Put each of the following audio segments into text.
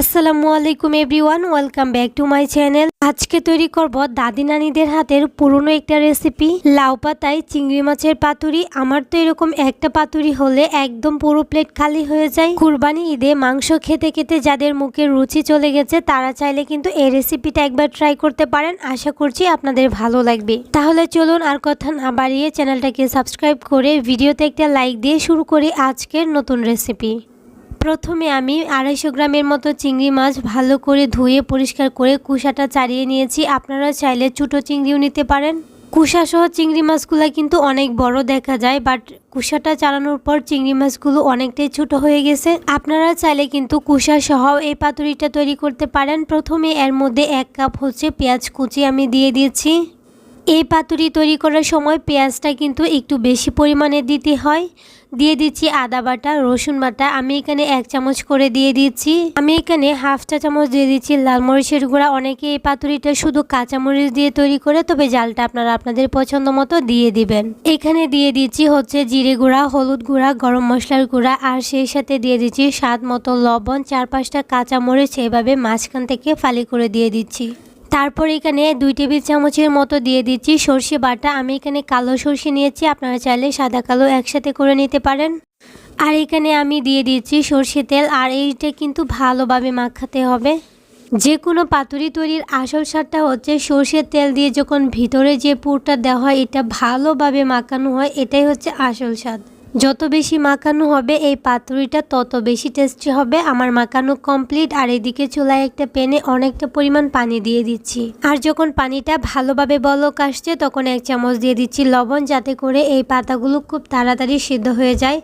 আসসালামু আলাইকুম everyone, welcome back to my channel. আজকে তৈরি করব দাদি নানিদের হাতের পুরনো একটা রেসিপি, লাউ পাতায় চিংড়ি মাছের পাতুরি। আমার তো এরকম একটা পাতুরি হলে একদম পুরো প্লেট খালি হয়ে যায়। কুরবানি ঈদে মাংস খেতে খেতে যাদের মুখে রুচি চলে গেছে, তারা চাইলে কিন্তু এই রেসিপিটা একবার ট্রাই করতে পারেন। আশা করছি আপনাদের ভালো লাগবে। তাহলে চলুন আর কথা না বাড়িয়ে চ্যানেলটাকে সাবস্ক্রাইব করে ভিডিওতে একটা লাইক দিয়ে শুরু করি আজকের নতুন রেসিপি। প্রথমে আমি আড়াইশো গ্রামের মতো চিংড়ি মাছ ভালো করে ধুয়ে পরিষ্কার করে কুসাটা ছাড়িয়ে নিয়েছি। আপনারা চাইলে ছোটো চিংড়িও নিতে পারেন। কুসা সহ চিংড়ি মাছগুলো কিন্তু অনেক বড় দেখা যায় বাট কুসাটা চালানোর পর চিংড়ি মাছগুলো অনেকটাই ছোট হয়ে গেছে। আপনারা চাইলে কিন্তু কুসা সহ এই পাতুরিটা তৈরি করতে পারেন। প্রথমে এর মধ্যে এক কাপ হচ্ছে পেঁয়াজ কুচি আমি দিয়ে দিয়েছি। এই পাতুরি তৈরি করার সময় পেঁয়াজটা কিন্তু একটু বেশি পরিমাণে দিতে হয়। দিয়ে দিচ্ছি আদা বাটা, রসুন বাটা। আমি এখানে এক চামচ করে দিয়ে দিচ্ছি। আমি এখানে হাফ চা চামচ দিয়ে দিচ্ছি লাল মরিচের গুঁড়া। অনেকে এই পাতুরিটা শুধু কাঁচামরিচ দিয়ে তৈরি করে, তবে জালটা আপনারা আপনাদের পছন্দ মতো দিয়ে দিবেন। এখানে দিয়ে দিচ্ছি হচ্ছে জিরে গুঁড়া, হলুদ গুঁড়া, গরম মশলার গুঁড়া। আর সেই সাথে দিয়ে দিচ্ছি স্বাদ মতো লবণ। চার পাঁচটা কাঁচামরিচ এভাবে মাঝখান থেকে ফালি করে দিয়ে দিচ্ছি। তারপর এখানে দুই টেবিল চামচের মতো দিয়ে দিচ্ছি সর্ষে বাটা। আমি এখানে কালো সর্ষে নিয়েছি, আপনারা চাইলে সাদা কালো একসাথে করে নিতে পারেন। আর এখানে আমি দিয়ে দিচ্ছি সর্ষে তেল, আর এইটা কিন্তু ভালোভাবে মাখাতে হবে। যে কোনো পাতুরি তৈরির আসল স্বাদটা হচ্ছে সর্ষের তেল দিয়ে যখন ভিতরে যে পুরটা দেওয়া হয়, এটা ভালোভাবে মাখানো হয়, এটাই হচ্ছে আসল স্বাদ। যত বেশি মাখানো হবে এই পাতুরিটা, তত বেশি টেস্টি হবে। আমার মাখানো কমপ্লিট আর এদিকে চুলায় একটা প্যানে অনেকটা পরিমাণ পানি দিয়ে দিচ্ছি। আর যখন পানিটা ভালোভাবে বলক আসছে, তখন এক চামচ দিয়ে দিচ্ছি লবণ, যাতে করে এই পাতাগুলো খুব তাড়াতাড়ি সিদ্ধ হয়ে যায়।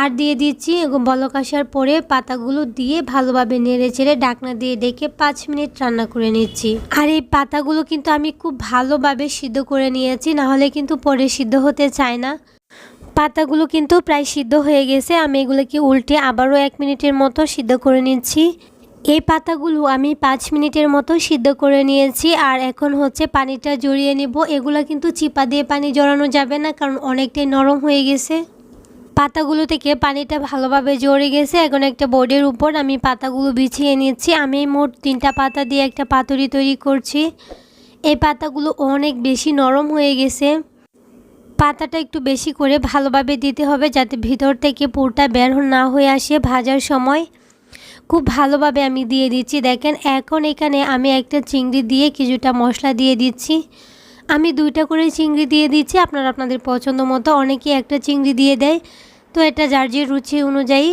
আর দিয়ে দিচ্ছি বলক আসার পরে পাতাগুলো দিয়ে ভালোভাবে নেড়ে চেড়ে ডাকনা দিয়ে ডেকে পাঁচ মিনিট রান্না করে নিচ্ছি। আর এই পাতাগুলো কিন্তু আমি খুব ভালোভাবে সিদ্ধ করে নিয়েছি, নাহলে কিন্তু পরে সিদ্ধ হতে চায় না। পাতাগুলো কিন্তু প্রায় সিদ্ধ হয়ে গেছে। আমি এগুলোকে উল্টে আবারও এক মিনিটের মতো সিদ্ধ করে নিচ্ছি। এই পাতাগুলো আমি পাঁচ মিনিটের মতো সিদ্ধ করে নিয়েছি আর এখন হচ্ছে পানিটা জড়িয়ে নেব। এগুলো কিন্তু চিপা দিয়ে পানি জড়ানো যাবে না কারণ অনেকটাই নরম হয়ে গেছে। পাতাগুলো থেকে পানিটা ভালোভাবে জড়ে গেছে। এখন একটা বোর্ডের উপর আমি পাতাগুলো বিছিয়ে নিচ্ছি। আমি মোট তিনটা পাতা দিয়ে একটা পাতুরি তৈরি করছি। এই পাতাগুলো অনেক বেশি নরম হয়ে গেছে। পাতাটা একটু বেশি করে ভালোভাবে দিতে হবে যাতে ভিতর থেকে পুরটা বের না হয়ে আসে ভাজার সময়। খুব ভালোভাবে আমি দিয়ে দিচ্ছি। দেখেন, এখন এখানে আমি একটা চিংড়ি দিয়ে কিছুটা মশলা দিয়ে দিচ্ছি। আমি দুইটা করে চিংড়ি দিয়ে দিচ্ছি। আপনারা আপনাদের পছন্দ মতো অনেকে একটা চিংড়ি দিয়ে দেয়। তো এটা যার যে রুচি অনুযায়ী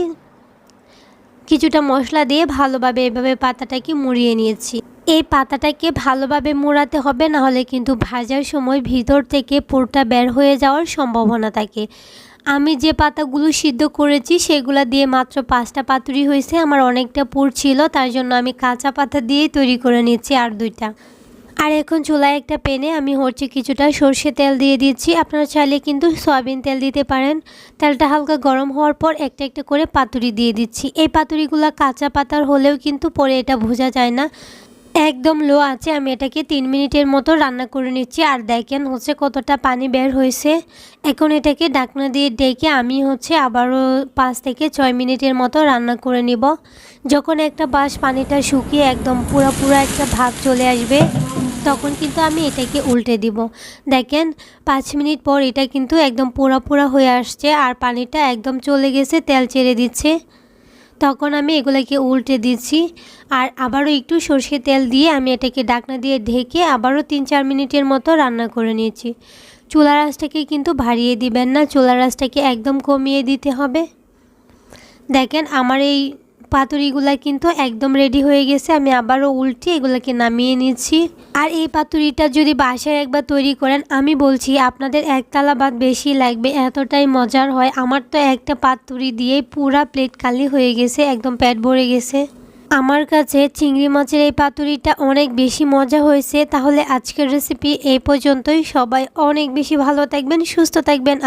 কিছুটা মশলা দিয়ে ভালোভাবে এভাবে পাতাটাকে মুড়িয়ে নিয়েছি। এই পাতাটাকে ভালোভাবে মোড়াতে হবে না হলে কিন্তু ভাজার সময় ভিতর থেকে পুরটা বের হয়ে যাওয়ার সম্ভাবনা থাকে। আমি যে পাতাগুলো সিদ্ধ করেছি, সেগুলো দিয়ে মাত্র পাঁচটা পাতুরি হয়েছে, আমার অনেকটা পুর ছিল, তার জন্য আমি কাঁচা পাতা দিয়েই তৈরি করে নিচ্ছি আর দুইটা। আর এখন চুলায় একটা পেনে আমি হচ্ছে কিছুটা সর্ষে তেল দিয়ে দিচ্ছি, আপনারা চাইলে কিন্তু সয়াবিন তেল দিতে পারেন। তেলটা হালকা গরম হওয়ার পর একটা একটা করে পাতুরি দিয়ে দিচ্ছি। এই পাতুরিগুলো কাঁচা পাতার হলেও কিন্তু পরে এটা বোঝা যায় না। একদম লো আছে, আমি এটাকে তিন মিনিটের মতো রান্না করে নিচ্ছি। আর দেখেন হচ্ছে কতটা পানি বের হয়েছে। এখন এটাকে ডাকনা দিয়ে ডেকে আমি হচ্ছে আবারও পাঁচ থেকে ছয় মিনিটের মতো রান্না করে নিব। যখন একটা বাস পানিটা শুকিয়ে একদম পুরো পুরো একটা ভাব চলে আসবে, তখন কিন্তু আমি এটাকে উল্টে দিব। দেখেন, পাঁচ মিনিট পর এটা কিন্তু একদম পোড়া পোড়া হয়ে আসছে, আর পানিটা একদম চলে গেছে, তেল ছেড়ে দিচ্ছে। তখন আমি এগুলোকে উল্টে দিচ্ছি আর আবারও একটু সর্ষে তেল দিয়ে আমি এটাকে ডাকনা দিয়ে ঢেকে আবারও তিন চার মিনিটের মতো রান্না করে নিয়েছি। চুলা রাসটাকে কিন্তু ভারিয়ে দিবেন না চুলা রাসটাকে একদম কমিয়ে দিতে হবে। দেখেন আমার এই পাতুরিগুলা কিন্তু একদম রেডি হয়ে গেছে, আমি আবারও উল্টে এগুলোকে নামিয়ে নিচ্ছি। আর এই পাতুরিটা যদি বাসায় একবার তৈরি করেন, আমি বলছি আপনাদের একতলা ভাত বেশি লাগবে, এতটাই মজার হয়। আমার তো একটা পাতুরি দিয়ে পুরা প্লেট খালি হয়ে গেছে, একদম পেট ভরে গেছে। আমার কাছে চিংড়ি মাছের এই পাতুরিটা অনেক বেশি মজা হয়েছে, তাহলে আজকের রেসিপি এই পর্যন্তই। সবাই অনেক বেশি ভালো থাকবেন, সুস্থ থাকবেন।